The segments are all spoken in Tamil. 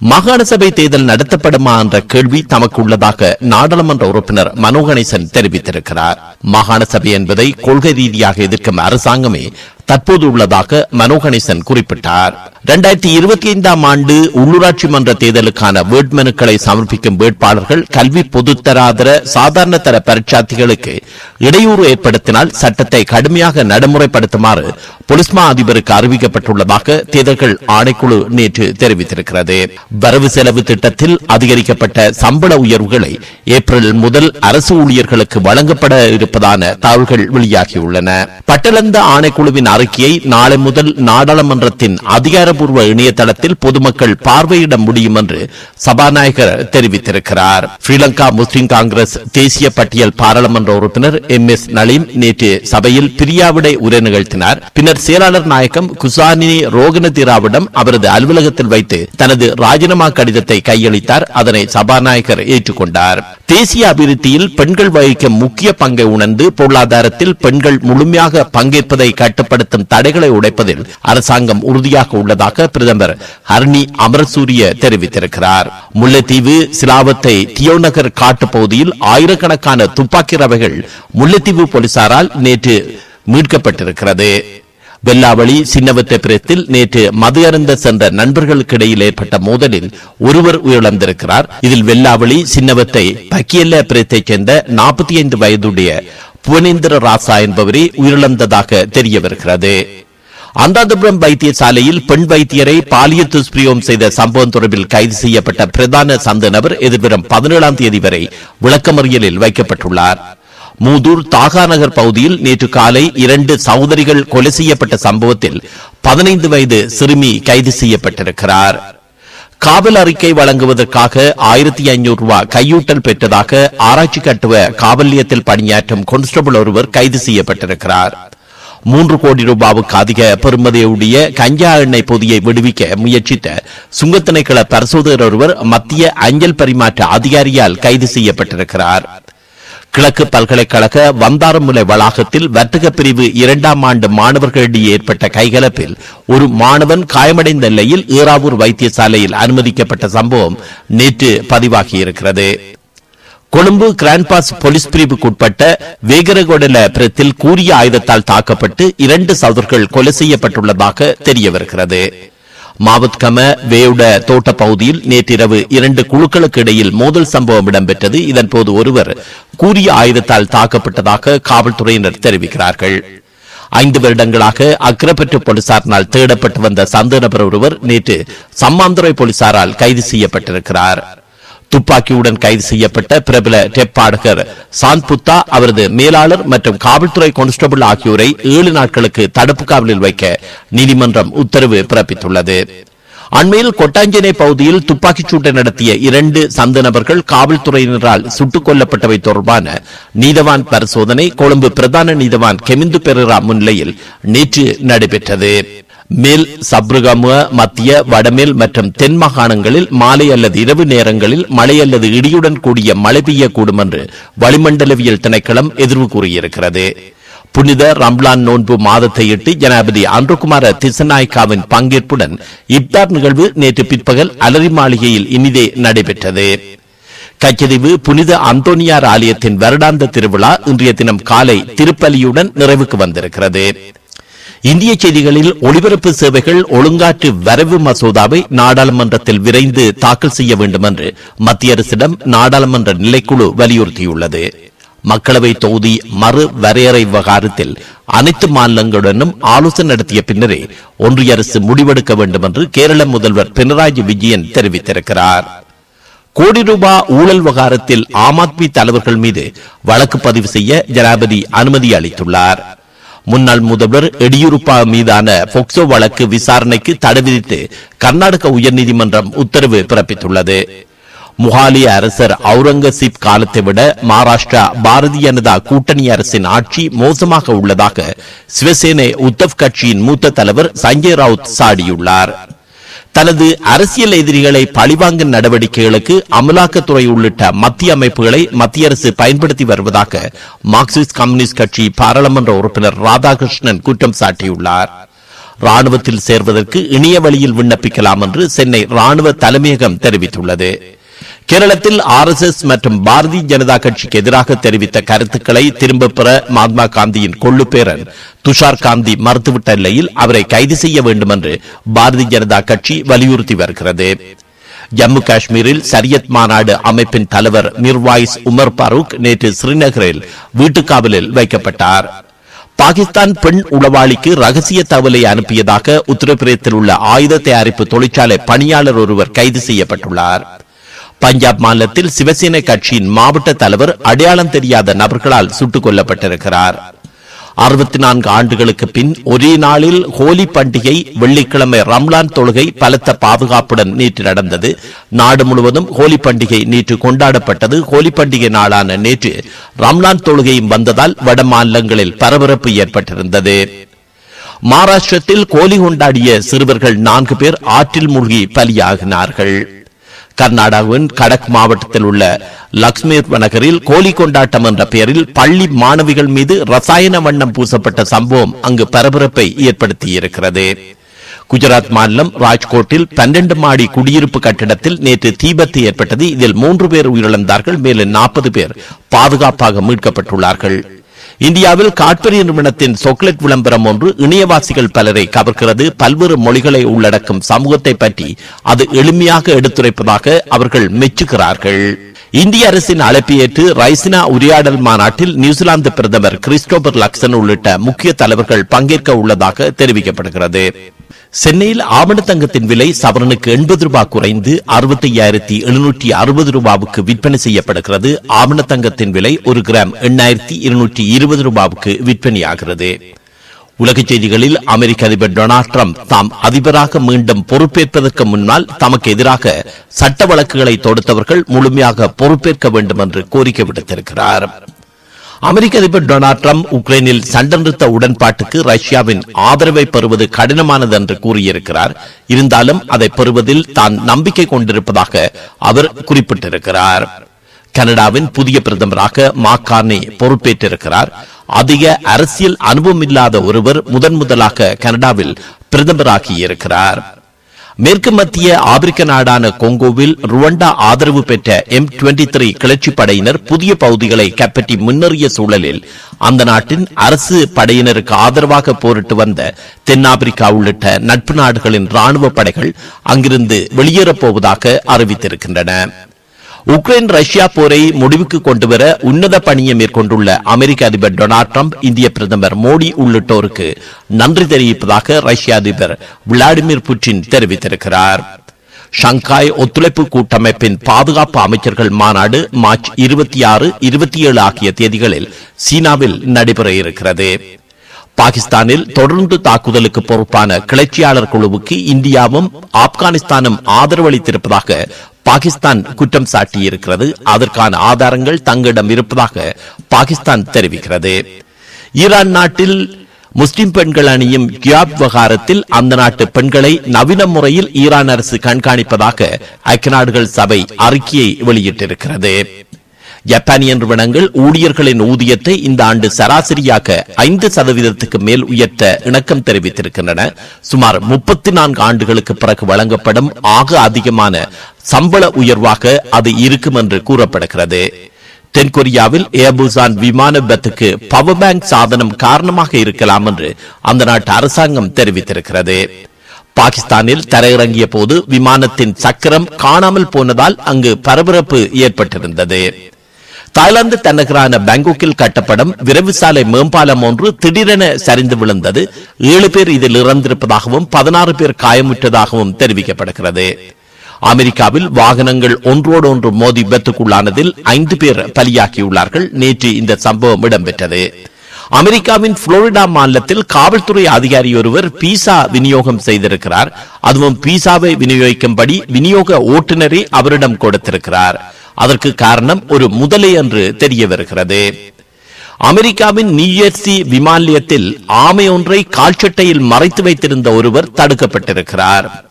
மாகாண சபை தேர்தல் நடத்தப்படுமா என்ற கேள்வி தமக்கு உள்ளதாக நாடாளுமன்ற உறுப்பினர் மனோ கணேசன் தெரிவித்திருக்கிறார். மாகாண சபை என்பதை கொள்கை ரீதியாக எதிர்க்கும் அரசாங்கமே தற்போது உள்ளதாக மனோ கணேசன் குறிப்பிட்டார். இரண்டாயிரத்தி இருபத்தி ஐந்தாம் ஆண்டு உள்ளூராட்சி மன்ற தேர்தலுக்கான வேட்புமனுக்களை சமர்ப்பிக்கும் வேட்பாளர்கள் கல்வி பொதுத்தராதர சாதாரண தர பரீட்சார்த்திகளுக்கு இடையூறு ஏற்படுத்தினால் சட்டத்தை கடுமையாக நடைமுறைப்படுத்துமாறு போலீஸ் அதிபருக்கு அறிவிக்கப்பட்டுள்ளதாக தேர்தல்கள் ஆணைக்குழு நேற்று தெரிவித்திருக்கிறது. வரவு செலவு திட்டத்தில் அதிகரிக்கப்பட்ட சம்பள உயர்வுகளை ஏப்ரல் முதல் அரசு ஊழியர்களுக்கு வழங்கப்பட இருப்பதான தகவல்கள் வெளியாகியுள்ளன. பட்டலந்த ஆணைக்குழுவின் அறிக்கையை நாளை முதல் நாடாளுமன்றத்தின் அதிகார அதிகாரப்பூர்வ இணையதளத்தில் பொதுமக்கள் பார்வையிட முடியும் என்று சபாநாயகர் தெரிவித்திருக்கிறார். ஸ்ரீலங்கா முஸ்லிம் காங்கிரஸ் தேசிய பட்டியல் பாராளுமன்ற உறுப்பினர் எம் எஸ் நலீம் நேற்று சபையில் பிரியாவிடை உரை நிகழ்த்தினார். பின்னர் செயலாளர் நாயகம் குசானினி ரோகன ரோகனதிராவிடம் அவரது அலுவலகத்தில் வைத்து தனது ராஜினாமா கடிதத்தை கையளித்தார். அதனை சபாநாயகர் ஏற்றுக்கொண்டார். தேசிய அபிவிருத்தியில் பெண்கள் வகிக்கும் முக்கிய பங்கை உணர்ந்து பொருளாதாரத்தில் பெண்கள் முழுமையாக பங்கேற்பதை கட்டுப்படுத்தும் தடைகளை உடைப்பதில் அரசாங்கம் உறுதியாக உள்ளதாக பிரதமர் ஹர்னி அமரசூரிய தெரிவித்திருக்கிறார். முல்லைத்தீவு சிலாவத்தை தியோநகர் காட்டுப் பகுதியில் ஆயிரக்கணக்கான துப்பாக்கி ரவைகள் முல்லைத்தீவு போலீசாரால் நேற்று மீட்கப்பட்டிருக்கிறது. வெல்லாவளி சின்னவத்தபுரத்தில் நேற்று மது அருந்த சென்ற நண்பர்களுக்கு இடையில் ஏற்பட்ட மோதலில் ஒருவர் உயிரிழந்திருக்கிறார். இதில் வெல்லாவளி சின்னவத்தை பக்கியல்ல பிரத்தைச் சேர்ந்த நாற்பத்தி ஐந்து வயதுடைய புவனேந்திர ராசா என்பவரே உயிரிழந்ததாக தெரிய வருகிறது. அந்தாதபுரம் வைத்தியசாலையில் பெண் வைத்தியரை பாலியல் துஷ்பிரயோகம் செய்த சம்பவம் தொடர்பில் கைது செய்யப்பட்ட பிரதான சந்த நபர் எதிர்வரும் பதினேழாம் தேதி வரை விளக்கமறியலில் வைக்கப்பட்டுள்ளார். மூதூர் தாகாநகர் பகுதியில் நேற்று காலை இரண்டு சகோதரிகள் கொலை செய்யப்பட்ட சம்பவத்தில் பதினைந்து வயது சிறுமி கைது செய்யப்பட்டிருக்கிறார். காவல் அறிக்கை வழங்குவதற்காக ஆயிரத்தி ஐநூறு ரூபாய் கையூட்டல் பெற்றதாக ஆராய்ச்சி கட்டுவ காவல்யத்தில் பணியாற்றும் கான்ஸ்டபிள் ஒருவர் கைது செய்யப்பட்டிருக்கிறார். மூன்று கோடி ரூபாவுக்கு அதிக பெறுமதியுடைய கஞ்சா எண்ணெய் பொதியை விடுவிக்க முயற்சித்த சுங்கத்திணைக்கள பரிசோதகர் ஒருவர் மத்திய அஞ்சல் பரிமாற்ற அதிகாரியால் கைது செய்யப்பட்டிருக்கிறார். கிழக்கு பல்கலைக்கழக வந்தாரமுலை வளாகத்தில் வர்த்தக பிரிவு இரண்டாம் ஆண்டு மாணவர்களிடையே ஏற்பட்ட கைகலப்பில் ஒரு மாணவன் காயமடைந்த நிலையில் ஈராவூர் வைத்தியசாலையில் அனுமதிக்கப்பட்ட சம்பவம் நேற்று பதிவாகியிருக்கிறது. கொழும்பு கிராண்ட்பாஸ் போலீஸ் பிரிவுக்குட்பட்ட வேகரகொடல பிரத்தில் கூறிய ஆயுதத்தால் தாக்கப்பட்டு இரண்டு சகோதரர்கள் கொலை செய்யப்பட்டுள்ளதாக தெரியவருகிறது. மாவத்கம வேவுட தோட்ட பகுதியில் நேற்றிரவு இரண்டு குழுக்களுக்கு இடையில் மோதல் சம்பவம் இடம்பெற்றது. இதன்போது ஒருவர் கூறிய ஆயுதத்தால் தாக்கப்பட்டதாக காவல்துறையினர் தெரிவிக்கிறார்கள். ஐந்து வருடங்களாக அக்கரப்பற்று போலீசாரினால் தேடப்பட்டு வந்த சந்த நபர் ஒருவர் நேற்று சம்மாந்துறை போலீசாரால் கைது செய்யப்பட்டிருக்கிறார். துப்பாக்கியுடன் கைது செய்யப்பட்ட பிரபல டெப் பாடகர் சாந்த்புத்தா அவரது மேலாளர் மற்றும் காவல்துறை கான்ஸ்டபிள் ஆகியோரை ஏழு நாட்களுக்கு தடுப்பு காவலில் வைக்க நீதிமன்றம் உத்தரவு பிறப்பித்துள்ளது. அண்மையில் கொட்டாஞ்சேனை பகுதியில் துப்பாக்கிச் சூட்டை நடத்திய இரண்டு சந்த நபர்கள் காவல்துறையினரால் சுட்டுக் கொல்லப்பட்டவை தொடர்பான நீதவான் பரிசோதனை கொழும்பு பிரதான நீதவான் கெமிந்து பெரரா முன்னிலையில் நேற்று நடைபெற்றது. மேல் சப்ருகமுக மத்திய வடமேல் மற்றும் தென் மாகாணங்களில் மாலை அல்லது இரவு நேரங்களில் மழை அல்லது இடியுடன் கூடிய மழை பெய்யக்கூடும் என்று வளிமண்டலவியல் திணைக்களம் எதிர்வு கூறியிருக்கிறது. புனித ரம்லான் நோன்பு மாதத்தையிட்டு ஜனாபதி அன்றுகுமார திசநாய்க்காவின் பங்கேற்புடன் இப்தார் நிகழ்வு நேற்று பிற்பகல் அலரி மாளிகையில் இனிதே நடைபெற்றது. கச்சதீவு புனித அந்தோனியார் ஆலயத்தின் வருடாந்த திருவிழா இன்றைய தினம் காலை திருப்பலியுடன் நிறைவுக்கு வந்திருக்கிறது. இந்திய செய்திகளில் ஒளிபரப்பு சேவைகள் ஒழுங்காற்று வரைவு மசோதாவை நாடாளுமன்றத்தில் விரைந்து தாக்கல் செய்ய வேண்டும் என்று மத்திய அரசிடம் நாடாளுமன்ற நிலைக்குழு வலியுறுத்தியுள்ளது. மக்களவை தொகுதி மறு வரையறை விவகாரத்தில் அனைத்து மாநிலங்களுடனும் ஆலோசனை நடத்திய பின்னரே ஒன்றிய அரசு முடிவெடுக்க வேண்டும் என்று கேரள முதல்வர் பினராயி விஜயன் தெரிவித்திருக்கிறார். கோடி ரூபாய் ஊழல் விவகாரத்தில் ஆம் ஆத்மி தலைவர்கள் மீது வழக்கு பதிவு செய்ய ஜனாபதி அனுமதி அளித்துள்ளார். முன்னாள் முதல்வர் எடியூரப்பா மீதான போக்சோ வழக்கு விசாரணைக்கு தடை விதித்து கர்நாடக உயர்நீதிமன்றம் உத்தரவு பிறப்பித்துள்ளது. முகாலிய அரசர் அவுரங்கசீப் காலத்தை விட மகாராஷ்டிரா பாரதிய ஜனதா கூட்டணி அரசின் ஆட்சி மோசமாக உள்ளதாக சிவசேனை உத்தவ் கட்சியின் மூத்த தலைவர் சஞ்சய் ரவுத் சாடியுள்ளார். தனது அரசியல் எதிரிகளை பழிவாங்கும் நடவடிக்கைகளுக்கு அமலாக்கத்துறை உள்ளிட்ட மத்திய அமைப்புகளை மத்திய அரசு பயன்படுத்தி வருவதாக மார்க்சிஸ்ட் கம்யூனிஸ்ட் கட்சி பாராளுமன்ற உறுப்பினர் ராதாகிருஷ்ணன் குற்றம் சாட்டியுள்ளார். ராணுவத்தில் சேர்வதற்கு இணைய வழியில் விண்ணப்பிக்கலாம் என்று சென்னை ராணுவ தலைமையகம் தெரிவித்துள்ளது. கேரளத்தில் ஆர் எஸ் எஸ் மற்றும் பாரதிய ஜனதா கட்சிக்கு எதிராக தெரிவித்த கருத்துக்களை திரும்பப் பெற மகாத்மா காந்தியின் கொள்ளுப்பேரன் துஷார் காந்தி மறுத்துவிட்ட நிலையில் அவரை கைது செய்ய வேண்டும் என்று பாரதிய ஜனதா கட்சி வலியுறுத்தி வருகிறது. ஜம்மு காஷ்மீரில் சரியத் மாநாடு அமைப்பின் தலைவர் மிர்வாயிஸ் உமர் பரூக் நேற்று ஸ்ரீநகரில் வீட்டுக்காவலில் வைக்கப்பட்டார். பாகிஸ்தான் பெண் உளவாளிக்கு ரகசிய தகவலை அனுப்பியதாக உத்தரப்பிரதேசத்தில் உள்ள ஆயுத தயாரிப்பு தொழிற்சாலை பணியாளர் ஒருவர் கைது செய்யப்பட்டுள்ளார். பஞ்சாப் மாநிலத்தில் சிவசேனை கட்சியின் மாவட்ட தலைவர் அடையாளம் தெரியாத நபர்களால் சுட்டுக் கொல்லப்பட்டிருக்கிறார். அறுபத்தி நான்கு ஆண்டுகளுக்கு பின் ஒரே நாளில் ஹோலி பண்டிகை வெள்ளிக்கிழமை ரம்லான் தொழுகை பலத்த பாதுகாப்புடன் நேற்று நடந்தது. நாடு முழுவதும் ஹோலி பண்டிகை நேற்று கொண்டாடப்பட்டது. ஹோலி பண்டிகை நாளான நேற்று ரம்லான் தொழுகையும் வந்ததால் வட மாநிலங்களில் பரபரப்பு ஏற்பட்டிருந்தது. மகாராஷ்டிரத்தில் கோலி கொண்டாடிய சிறுவர்கள் நான்கு பேர் ஆற்றில் மூழ்கி பலியாகினார்கள். கர்நாடகாவின் கடக் மாவட்டத்தில் உள்ள லக்ஷ்மீர் நகரில் கோலி கொண்டாட்டம் என்ற பெயரில் பள்ளி மாணவிகள் மீது ரசாயன வண்ணம் பூசப்பட்ட சம்பவம் அங்கு பரபரப்பை ஏற்படுத்தியிருக்கிறது. குஜராத் மாநிலம் ராஜ்கோட்டில் பன்னெண்டு மாடி குடியிருப்பு கட்டிடத்தில் நேற்று தீபத்து ஏற்பட்டது. இதில் மூன்று பேர் உயிரிழந்தார்கள். மேலும் நாற்பது பேர் பாதுகாப்பாக மீட்கப்பட்டுள்ளார்கள். இந்தியாவில் காட்பரி நிறுவனத்தின் சோக்லேட் விளம்பரம் ஒன்று இணையவாசிகள் பலரை கவர்கிறது. பல்வேறு மொழிகளை உள்ளடக்கும் சமூகத்தை பற்றி அது எளிமையாக எடுத்துரைப்பதாக அவர்கள் மெச்சுகிறார்கள். இந்திய அரசின் அழைப்பை ஏற்று ரைசினா உரையாடல் மாநாட்டில் நியூசிலாந்து பிரதமர் கிறிஸ்டோபர் லக்சன் உள்ளிட்ட முக்கிய தலைவர்கள் பங்கேற்க உள்ளதாக தெரிவிக்கப்படுகிறது. சென்னையில் ஆவண தங்கத்தின் விலை சவரனுக்கு எண்பது ரூபாய் குறைந்து அறுபத்தி ஐயாயிரத்தி எழுநூற்றி அறுபது ரூபாவுக்கு விற்பனை செய்யப்படுகிறது. ஆவண தங்கத்தின் விலை ஒரு கிராம் எண்ணாயிரத்தி இருநூற்றி இருபது ரூபாவுக்கு விற்பனையாகிறது. உலகச் செய்திகளில் அமெரிக்க அதிபர் டொனால்ட் ட்ரம்ப் தாம் அதிபராக மீண்டும் பொறுப்பேற்பதற்கு முன்னால் தமக்கு எதிராக சட்ட வழக்குகளை தொடுத்தவர்கள் முழுமையாக பொறுப்பேற்க வேண்டும் என்று கோரிக்கை விடுத்திருக்கிறார். அமெரிக்க அதிபர் டொனால்ட் ட்ரம்ப் உக்ரைனில் சண்டை நிறுத்த உடன்பாட்டுக்கு ரஷ்யாவின் ஆதரவை பெறுவது கடினமானது என்று கூறியிருக்கிறார். இருந்தாலும் அதை பெறுவதில் தான் நம்பிக்கை கொண்டிருப்பதாக அவர் குறிப்பிட்டிருக்கிறார். கனடாவின் புதிய பிரதமராக மாக்கார்னி பொறுப்பேற்றிருக்கிறார். அதிக அரசியல் அனுபவம் இல்லாத ஒருவர் முதன் முதலாக கனடாவில் பிரதமராகியிருக்கிறார் மேற்கு மத்திய ஆப்பிரிக்க நாடான கொங்கோவில் ருவண்டா ஆதரவு பெற்ற எம் டுவெண்டி த்ரீ கிளர்ச்சி படையினர் புதிய பகுதிகளை கைப்பற்றி முன்னேறிய சூழலில் அந்த நாட்டின் அரசு படையினருக்கு ஆதரவாக போரிட்டு வந்த தென்னாப்பிரிக்கா உள்ளிட்ட நட்பு நாடுகளின் ராணுவ படைகள் அங்கிருந்து வெளியேறப்போவதாக அறிவித்திருக்கின்றன. உக்ரைன் ரஷ்யா போரை முடிவுக்கு கொண்டுவர உன்னத பணியை மேற்கொண்டுள்ள அமெரிக்க அதிபர் டொனால்ட் ட்ரம்ப் இந்திய பிரதமர் மோடி உள்ளிட்டோருக்கு நன்றி தெரிவிப்பதாக ரஷ்ய அதிபர் விளாடிமிர் புட்டின் தெரிவித்திருக்கிறார். ஷங்காய் ஒத்துழைப்பு கூட்டமைப்பின் பாதுகாப்பு அமைச்சர்கள் மாநாடு மார்ச் இருபத்தி ஆறு இருபத்தி ஏழு ஆகிய தேதிகளில் சீனாவில் நடைபெற இருக்கிறது. பாகிஸ்தானில் தொடர்ந்து தாக்குதலுக்கு பொறுப்பான கிளர்ச்சியாளர் குழுவுக்கு இந்தியாவும் ஆப்கானிஸ்தானும் ஆதரவளித்திருப்பதாக பாகிஸ்தான் குற்றம் சாட்டியிருக்கிறது. அதற்கான ஆதாரங்கள் தங்களிடம் இருப்பதாக பாகிஸ்தான் தெரிவிக்கிறது. ஈரான் நாட்டில் முஸ்லிம் பெண்கள் அணியும் கியாப் விவகாரத்தில் அந்த நாட்டு பெண்களை நவீன முறையில் ஈரான் அரசு கண்காணிப்பதாக ஐக்கிய நாடுகள் சபை அறிக்கையை வெளியிட்டிருக்கிறது. ஜப்பானிய நிறுவனங்கள் ஊழியர்களின் ஊதியத்தை இந்த ஆண்டு சராசரியாக ஐந்து சதவீதத்துக்கு மேல் உயர்த்த இணக்கம் தெரிவித்திருக்கின்றன. சுமார் முப்பத்தி நான்கு ஆண்டுகளுக்கு பிறகு வழங்கப்படும் ஆக அதிகமான சம்பள உயர்வாக அது இருக்கும் என்று கூறப்படுகிறது. தென்கொரியாவில் ஏபுசான் விமான விபத்துக்கு பவர் பேங்க் சாதனம் காரணமாக இருக்கலாம் என்று அந்த நாட்டு அரசாங்கம் தெரிவித்திருக்கிறது. பாகிஸ்தானில் தரையிறங்கிய போது விமானத்தின் சக்கரம் காணாமல் போனதால் அங்கு பரபரப்பு ஏற்பட்டிருந்தது. தாய்லாந்து தலைநகரான பாங்காக்கில் கட்டப்படும் விரைவு சாலை மேம்பாலம் ஒன்று திடீரென சரிந்து விழுந்தது. ஏழு பேர் இதில் இறந்திருப்பதாகவும் பதினாறு பேர் காயமுற்றதாகவும் தெரிவிக்கப்படுகிறது. அமெரிக்காவில் வாகனங்கள் ஒன்றோடொன்று மோதி விபத்துக்குள்ளானதில் ஐந்து பேர் பலியாகியுள்ளார்கள். நேற்று இந்த சம்பவம் இடம்பெற்றது. அமெரிக்காவின் புளோரிடா மாநிலத்தில் காவல்துறை அதிகாரி ஒருவர் பீசா விநியோகம் செய்திருக்கிறார். அதுவும் பீசாவை விநியோகிக்கும்படி விநியோக ஓட்டுநரை அவரிடம் கொடுத்திருக்கிறார். அதற்கு காரணம் ஒரு முதலை என்று தெரிய வருகிறது அமெரிக்காவின் நியூஜெர்சி விமான நிலையத்தில் ஆமை ஒன்றை கால்சட்டையில் மறைத்து வைத்திருந்த ஒருவர் தடுக்கப்பட்டிருக்கிறார்.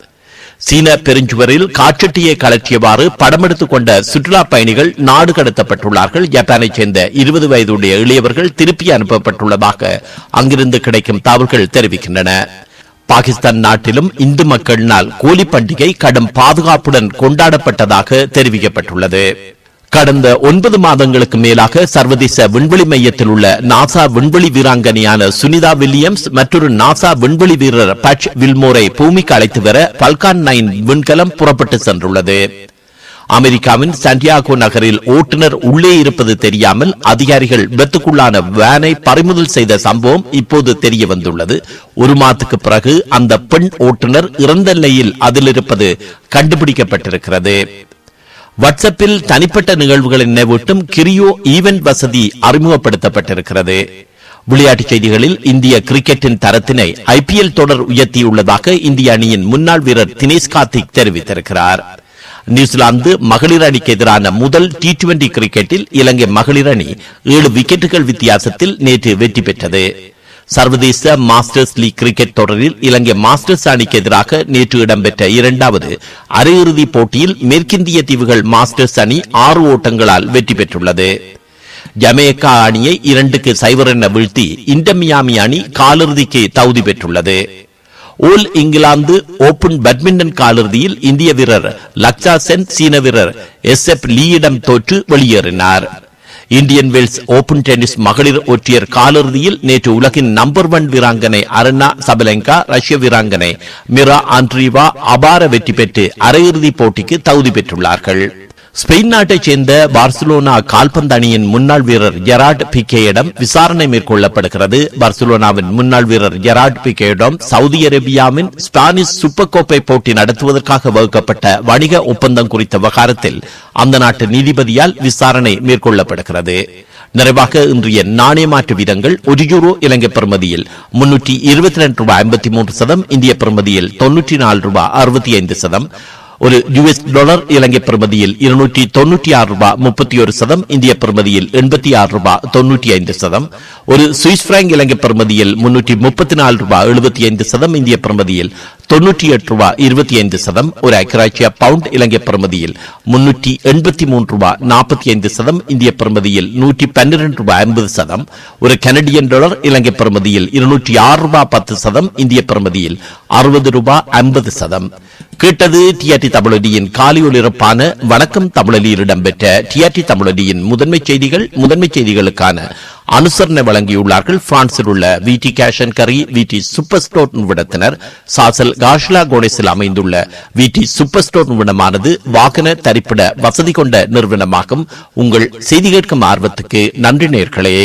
சீன பெருஞ்சுவரில் காட்சட்டியை கலற்றியவாறு படமெடுத்துக் கொண்ட சுற்றுலா பயணிகள் நாடு கடத்தப்பட்டுள்ளார்கள். ஜப்பானைச் சேர்ந்த இருபது வயதுடைய இளையவர்கள் திருப்பி அனுப்பப்பட்டுள்ளதாக அங்கிருந்து கிடைக்கும் தகவல்கள் தெரிவிக்கின்றன. பாகிஸ்தான் நாட்டிலும் இந்து மக்கள் நாள் கோலி பண்டிகை கடும் பாதுகாப்புடன் கொண்டாடப்பட்டதாக தெரிவிக்கப்பட்டுள்ளது. கடந்த ஒன்பது மாதங்களுக்கு மேலாக சர்வதேச விண்வெளி மையத்தில் உள்ள நாசா விண்வெளி வீராங்கனையான சுனிதா வில்லியம்ஸ் மற்றொரு நாசா விண்வெளி வீரர் பட்ச் வில்மோரை பூமிக்கு அழைத்து வர பல்கான் நைன் விண்கலம் புறப்பட்டு சென்றுள்ளது. அமெரிக்காவின் சாண்டியாகோ நகரில் ஓட்டுநர் உள்ளே இருப்பது தெரியாமல் அதிகாரிகள் விபத்துக்குள்ளான வேனை பறிமுதல் செய்த சம்பவம் இப்போது தெரிய வந்துள்ளது. ஒரு மாதத்துக்கு பிறகு அந்த பெண் ஓட்டுநர் இறந்த நிலையில் அதில் இருப்பது கண்டுபிடிக்கப்பட்டிருக்கிறது. வாட்ஸ்அப்பில் தனிப்பட்ட நிகழ்வுகளை நினைவூட்டும் கிரியோ ஈவென்ட் வசதி அறிமுகப்படுத்தப்பட்டிருக்கிறது. விளையாட்டுச் செய்திகளில் இந்திய கிரிக்கெட்டின் தரத்தினை ஐபிஎல் தொடர் உயர்த்தியுள்ளதாக இந்திய அணியின் முன்னாள் வீரர் தினேஷ் கார்த்திக் தெரிவித்திருக்கிறார். நியூசிலாந்து மகளிர் அணிக்கு எதிரான முதல் டி டுவெண்டி கிரிக்கெட்டில் இலங்கை மகளிர் அணி ஏழு விக்கெட்டுகள் வித்தியாசத்தில் நேற்று வெற்றி பெற்றது. சர்வதேச மாஸ்டர்ஸ் லீக் கிரிக்கெட் தொடரில் இலங்கை மாஸ்டர்ஸ் அணிக்கு எதிராக நேற்று இடம்பெற்ற இரண்டாவது அரையிறுதிப் போட்டியில் மேற்கிந்திய தீவுகள் மாஸ்டர்ஸ் அணி ஆறு ஓட்டங்களால் வெற்றி பெற்றுள்ளது. ஜமேக்கா அணியை இரண்டுக்கு சைவர் என வீழ்த்தி இண்டமியாமி அணி காலிறுதிக்கு தகுதி பெற்றுள்ளது. ஓல் இங்கிலாந்து ஓபன் பேட்மிண்டன் காலிறுதியில் இந்திய வீரர் லக்ஷா சென் சீன வீரர் எஸ் எப் லீயிடம் தோற்று வெளியேறினார். இந்தியன் வெல்ஸ் ஓபன் டென்னிஸ் மகளிர் ஒற்றையர் காலிறுதியில் நேற்று உலகின் நம்பர் ஒன் வீராங்கனை அருணா சபலங்கா ரஷ்ய வீராங்கனை மிரா ஆண்ட்ரீவா அபார வெற்றி பெற்று அரையிறுதி போட்டிக்கு தகுதி பெற்றுள்ளார்கள். ஸ்பெயின் நாட்டைச் சேர்ந்த பார்சிலோனா கால்பந்து அணியின் முன்னாள் வீரர் ஜெராட் பிகேயிடம் விசாரணை மேற்கொள்ளப்படுகிறது. பார்சிலோனாவின் முன்னாள் வீரர் ஜெராட் பிகேயிடம் சவுதி அரேபியாவின் ஸ்பானிஷ் சூப்பர் கோப்பை போட்டி நடத்துவதற்காக வகுக்கப்பட்ட வணிக ஒப்பந்தம் குறித்த விவகாரத்தில் அந்த நாட்டு நீதிபதியால் விசாரணை மேற்கொள்ளப்படுகிறது. நிறைவாக இன்றைய நாணய மாற்று வீதங்கள் ஒரு யூரோ இலங்கை பெறுமதியில் முன்னூற்றி இருபத்தி ரெண்டு ரூபாய் ஐம்பத்தி மூன்று சதம் இந்திய பெறுமதியில் தொன்னூற்றி நாலு ரூபாய் அறுபத்தி ஐந்து சதம் ஒரு யுஎஸ் டாலர் இலங்கை பிரமதியில் இருநூற்றி தொன்னூற்றி ஆறு ரூபாய் முப்பத்தி ஒரு சதம் இந்திய பிரமதியில் எண்பத்தி ஆறு ரூபாய் தொன்னூற்றி ஐந்து சதம். ஒரு சுவிஸ் பிராங்க் இலங்கை பிரமதியில் முன்னூற்றி முப்பத்தி நாலு ரூபாய் எழுபத்தி ஐந்து சதம் இந்திய பிரமதியில் தொன்னூற்றி எட்டு ரூபாய் இருபத்தி ஐந்து சதம். ஒரு ஐக்கராட்சிய பவுண்ட் இலங்கை பிரமதியில் முன்னூற்றி எண்பத்தி மூன்று ரூபாய் நாற்பத்தி ஐந்து சதம் இந்திய பிரமதியில் நூற்றி பன்னிரண்டு ரூபாய் ஐம்பது சதம். ஒரு கனடியன் டாலர் இலங்கை பிரமதியில் இருநூற்றி ஆறு கேட்டது டிஆர்டி தமிழடியின் காலை ஒளிரப்பான வணக்கம் தமிழலியில் இடம்பெற்ற டிஆர்டி தமிழடியின் முதன்மை செய்திகள் முதன்மை செய்திகளுக்கான அனுசரணை வழங்கியுள்ளார்கள். பிரான்சில் உள்ள விடி கேஷன் கரி விடி சூப்பர் ஸ்டோர் நிறுவனத்தினர் சாசல் காஷ்லா கோடேஸில் அமைந்துள்ள விடி சூப்பர் ஸ்டோர் நிறுவனமானது வாகன தரிப்பிட வசதி கொண்ட நிறுவனமாகும். உங்கள் செய்தி கேட்கும் ஆர்வத்துக்கு நன்றி நேர்களே.